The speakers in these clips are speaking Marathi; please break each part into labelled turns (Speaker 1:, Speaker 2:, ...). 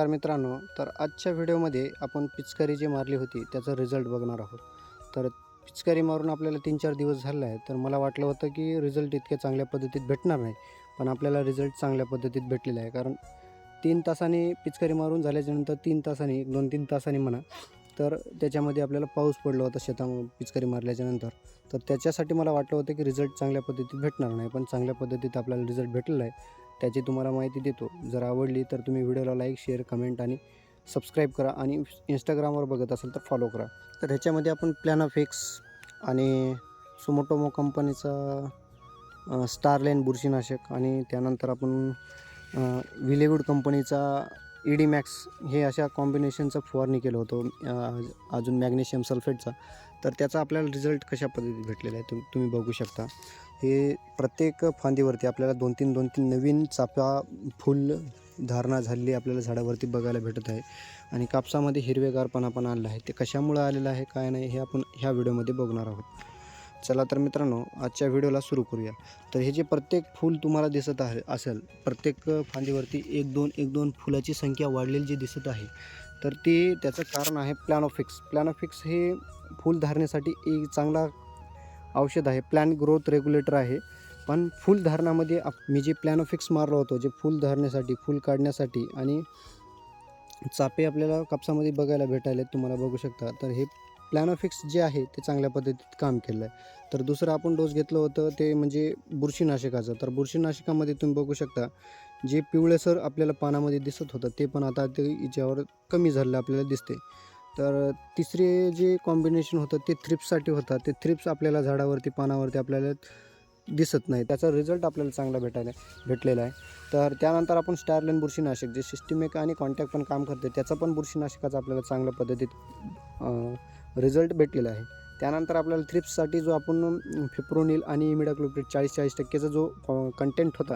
Speaker 1: तर मित्रांनो तर आजच्या व्हिडिओमध्ये आपण पिचकारी जी मारली होती त्याचा रिझल्ट बघणार आहोत. तर पिचकारी मारून आपल्याला तीन चार दिवस झाले आहे तर मला वाटलं होतं की रिझल्ट इतक्या चांगल्या पद्धतीत भेटणार नाही पण आपल्याला रिझल्ट चांगल्या पद्धतीत भेटलेला आहे. कारण तीन तासांनी पिचकारी मारून झाल्याच्यानंतर तीन तासांनी दोन तीन तासांनी म्हणा तर त्याच्यामध्ये आपल्याला पाऊस पडला होता शेतामध्ये पिचकारी मारल्याच्यानंतर तर त्याच्यासाठी मला वाटलं होतं की रिझल्ट चांगल्या पद्धतीत भेटणार नाही पण चांगल्या पद्धतीत आपल्याला रिझल्ट भेटलेला आहे. त्याची तुम्हाला माहिती देतो. जर आवडली तर तुम्ही व्हिडिओला लाईक शेअर कमेंट आणि सबस्क्राईब करा आणि इंस्टाग्रामवर बघत असाल तर फॉलो करा. तर ह्याच्यामध्ये आपण प्लॅनाफिक्स आणि सुमोटोमो कंपनीचा स्टारलाईन बुरशीनाशक आणि त्यानंतर आपण विलेवूड कंपनीचा ईडी मॅक्स हे अशा कॉम्बिनेशनचं फवारणी केलं होतं. अजून मॅग्नेशियम सल्फेटचा तर त्याचा आपल्याला रिझल्ट कशा पद्धतीत भेटलेला आहे? तुम तुम्ही बघू शकता. हे प्रत्येक फांदीवरती आपल्याला दोन तीन दोन तीन नवीन चाफा फुल धारणा झालेली आपल्याला झाडावरती बघायला भेटत आहे. आणि कापसामध्ये हिरवेगारपणा पण आलेला आहे. ते कशामुळं आलेलं आहे काय नाही हे आपण ह्या व्हिडिओमध्ये बघणार आहोत. चला तर मित्रांनो आजच्या व्हिडिओला सुरू करूया. तर हे जे प्रत्येक फूल तुम्हाला दिसत आहे असेल प्रत्येक फांदीवरती एक दोन एक दोन फुलाची संख्या वाढलेली जी दिसत आहे तर ते त्याचं कारण आहे प्लॅनोफिक्स प्लॅनोफिक्स हे फूल धारणेसाठी एक चांगला औषध आहे प्लॅन ग्रोथ रेग्युलेटर आहे. पण फूल धारणामध्ये आप मी जे प्लॅनोफिक्स मारलो होतो जे फूल धरण्यासाठी फूल काढण्यासाठी आणि चापे आपल्याला कापसामध्ये बघायला भेटायला तुम्हाला बघू शकता. तर हे प्लॅनोफिक्स जे आहे ते चांगल्या पद्धतीत काम केलं आहे तर दुसरं आपण डोस घेतलं होतं ते म्हणजे बुरशीनाशकाचं. तर बुरशीनाशकामध्ये तुम्ही बघू शकता जे पिवळेसर आपल्याला पानामध्ये दिसत होतं ते पण आता ते याच्यावर कमी झालेलं आपल्याला दिसते तर तिसरे जे कॉम्बिनेशन होतं ते थ्रिप्ससाठी होतं. ते थ्रिप्स आपल्याला झाडावरती पानावरती आपल्याला दिसत नाही. त्याचा रिझल्ट आपल्याला चांगला भेटायला भेटलेला आहे. तर त्यानंतर आपण स्टारलेन बुरशीनाशक जे सिस्टमिक आणि कॉन्टॅक्ट पण काम करते त्याचा पण बुरशीनाशकाचा आपल्याला चांगल्या पद्धतीत रिझल्ट भेटलेला आहे. त्यानंतर आपल्याला थ्रिप्ससाठी जो आपण फिप्रोनिल आणि इमिडाक्लोप्रिड चाळीस चाळीस टक्केचा जो कंटेंट होता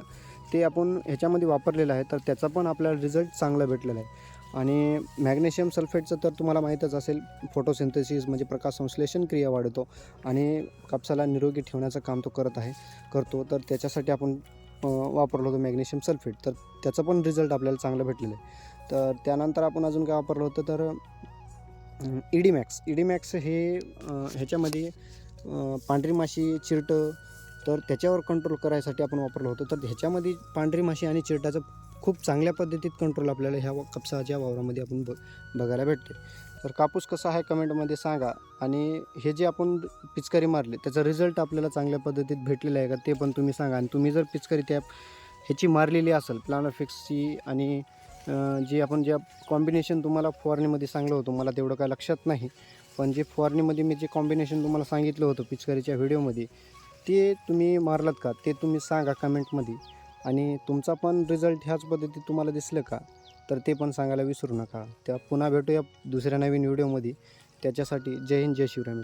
Speaker 1: ते आपण ह्याच्यामध्ये वापरलेलं आहे. तर त्याचा पण आपल्याला रिझल्ट चांगला भेटलेला आहे. आणि मॅग्नेशियम सल्फेटचं तर तुम्हाला माहीतच असेल फोटोसिंथेसिस म्हणजे प्रकाश संश्लेषण क्रिया वाढवतो आणि कापसाला निरोगी ठेवण्याचं काम तो करत आहे करतो. तर त्याच्यासाठी आपण वापरलो वापरलं होतं मॅग्नेशियम सल्फेट तर त्याचा पण रिझल्ट आपल्याला चांगला भेटलेला आहे. तर त्यानंतर आपण अजून काय वापरलं होतं? तर इडीमॅक्स. इडीमॅक्स हे ह्याच्यामध्ये पांढरी माशी चिरटं तर त्याच्यावर कंट्रोल करायसाठी आपण वापरलं होतं. तर ह्याच्यामध्ये पांढरी माशी आणि चिरटाचं खूप चांगल्या पद्धतीत कंट्रोल आपल्याला ह्या वा- कापसाच्या वावरामध्ये आपण ब बघायला भेटते. तर कापूस कसा आहे कमेंटमध्ये सांगा. आणि हे जे आपण पिचकारी मारले त्याचा रिझल्ट आपल्याला चांगल्या पद्धतीत भेटलेला आहे का ते पण तुम्ही सांगा. आणि तुम्ही जर पिचकारी त्या ह्याची मारलेली असेल प्लॅनोफिक्सची आणि जे आपण ज्या कॉम्बिनेशन तुम्हाला फवारणीमध्ये सांगलं होतं मला तेवढं काय लक्षात नाही. पण जे फवारणीमध्ये मी जे कॉम्बिनेशन तुम्हाला सांगितलं होतं पिचकारीच्या व्हिडिओमध्ये ते तुम्ही मारलात का? ते तुम्ही सांगा कमेंटमध्ये आणि तुमचा पण रिझल्ट ह्याच पद्धतीत तुम्हाला दिसलं का? तर ते पण सांगायला विसरू नका. त्या पुन्हा भेटूया दुसऱ्या नवीन व्हिडिओमध्ये. त्याच्यासाठी जय हिंद जय शिवराय